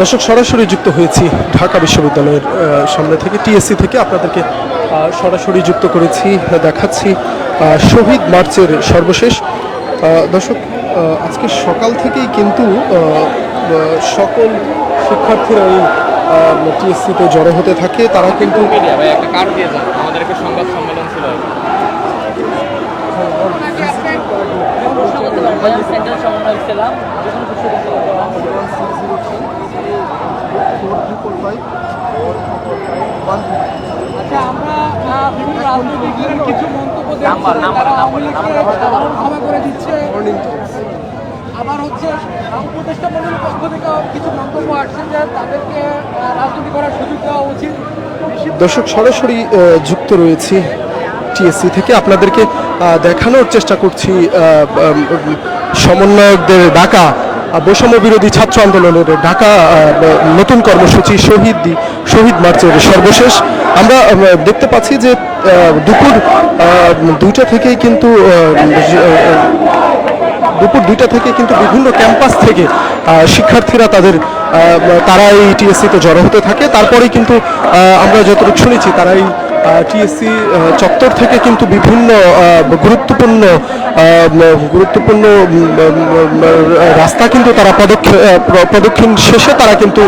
দর্শক সরাসরি যুক্ত হয়েছি ঢাকা বিশ্ববিদ্যালয়ের সামনে থেকে টিএসসি থেকে। আপনাদেরকে সরাসরি যুক্ত করেছি দেখাচ্ছি শহীদ মার্চের সর্বশেষ। দর্শক আজকে সকাল থেকেই কিন্তু সকল শিক্ষার্থীরা এই টিএসসিতে জড়ো হতে থাকে। তারা কিন্তু মিডিয়া ভাই একটা কার্ড দিয়ে যান। আমাদের একটা সংবাদ সম্মেলন ছিল। সেন্ট্রাল সমন্বয় ছিলাম আচ্ছা আমরা আহ, বিভিন্ন রাজনৈতিক দলের কিছু মন্তব্য দেখছি নাম্বার, নাম্বার, তারা নাম্বার, আওয়ামী লীগকে আবারও ক্ষমা করে দিচ্ছে। আবার হচ্ছে উপদেষ্টা মন্ডলীর পক্ষ থেকে কিছু মন্তব্য আসছে যে তাদেরকে রাজনীতি করার সুযোগ দেওয়া উচিত। দর্শক সরাসরি যুক্ত রয়েছি টিএসসি থেকে। আপনাদেরকে দেখানোর চেষ্টা করছি সমন্বয়কদের ডাকা। বৈষম্য বিরোধী ছাত্র আন্দোলনের ঢাকা নতুন কর্মসূচি শহীদ শহীদ মার্চের সর্বশেষ। আমরা দেখতে পাচ্ছি যে দুপুর দুইটা থেকেই কিন্তু দুপুর দুইটা থেকে কিন্তু বিভিন্ন ক্যাম্পাস থেকে শিক্ষার্থীরা তাদের তারা এই টিএসসিতে জড়ো হতে থাকে। তারপরেই কিন্তু আমরা যতটুকু শুনেছি তারা এই টিএসসি চত্বর থেকে কিন্তু বিভিন্ন গুরুত্বপূর্ণ গুরুত্বপূর্ণ রাস্তা কিন্তু তারা পদক্ষেপ প্রদক্ষিণ শেষে তারা কিন্তু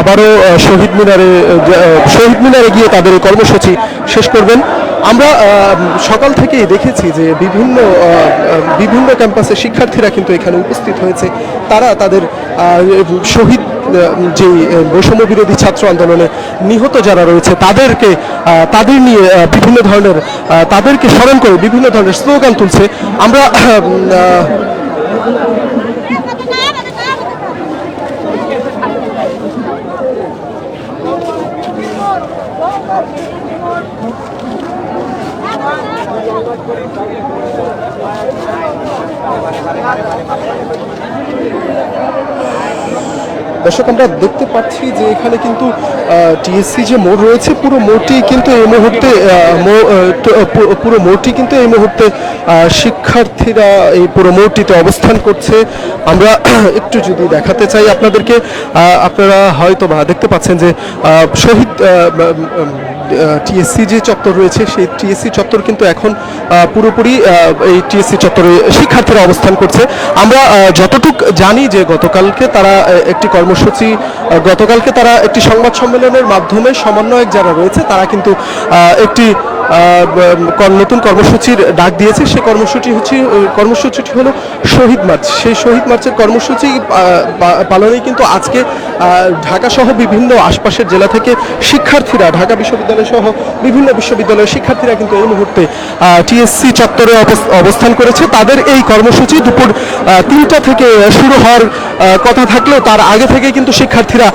আবারও শহীদ মিনারে শহীদ মিনারে গিয়ে তাদের কর্মসূচি শেষ করবেন। আমরা সকাল থেকেই দেখেছি যে বিভিন্ন বিভিন্ন ক্যাম্পাসে শিক্ষার্থীরা কিন্তু এখানে উপস্থিত হয়েছে। তারা তাদের শহীদ যে বৈষম্য বিরোধী ছাত্র আন্দোলনে নিহত যারা রয়েছে, তাদেরকে তাদের নিয়ে বিভিন্ন ধরনের তাদেরকে স্মরণ করে বিভিন্ন ধরনের স্লোগান তুলছে। আমরা দর্শক, আমরা দেখতে পাচ্ছি যে এখানে কিন্তু টিএসসি যে মোড় রয়েছে, পুরো মোড়টি কিন্তু এই মুহূর্তে পুরো মোড়টি কিন্তু এই মুহূর্তে শিক্ষার্থীরা এই পুরো মোড়টিতে অবস্থান করছে। আমরা একটু যদি দেখাতে চাই আপনাদেরকে আপনারা হয়তো বা দেখতে পাচ্ছেন যে শহীদ টিএসসি যে চত্বর রয়েছে, সেই টিএসসি চত্বর কিন্তু এখন পুরোপুরি এই টিএসসি চত্বরে শিক্ষার্থীরা অবস্থান করছে। আমরা যতটুক জানি যে গতকালকে তারা একটি কর্মসূচি গতকালকে তারা একটি সংবাদ সম্মেলনের মাধ্যমে সমন্বয়ক যারা রয়েছে, তারা কিন্তু একটি নতুন কর্মসূচির ডাক দিয়েছে। সেই কর্মসূচি হচ্ছে কর্মসূচিটি হলো শহীদ মার্চ। সেই শহীদ মার্চের কর্মসূচি পালনে কিন্তু আজকে ঢাকা সহ বিভিন্ন আশপাশের জেলা থেকে শিক্ষার্থীরা, ঢাকা বিশ্ববিদ্যালয় সহ বিভিন্ন বিশ্ববিদ্যালয়ের শিক্ষার্থীরা কিন্তু এই মুহূর্তে টিএসসি চত্বরে অবস- অবস্থান করেছে। তাদের এই কর্মসূচি দুপুর তিনটা থেকে শুরু হওয়ার কথা থাকলেও তার আগে থেকে কিন্তু শিক্ষার্থীরা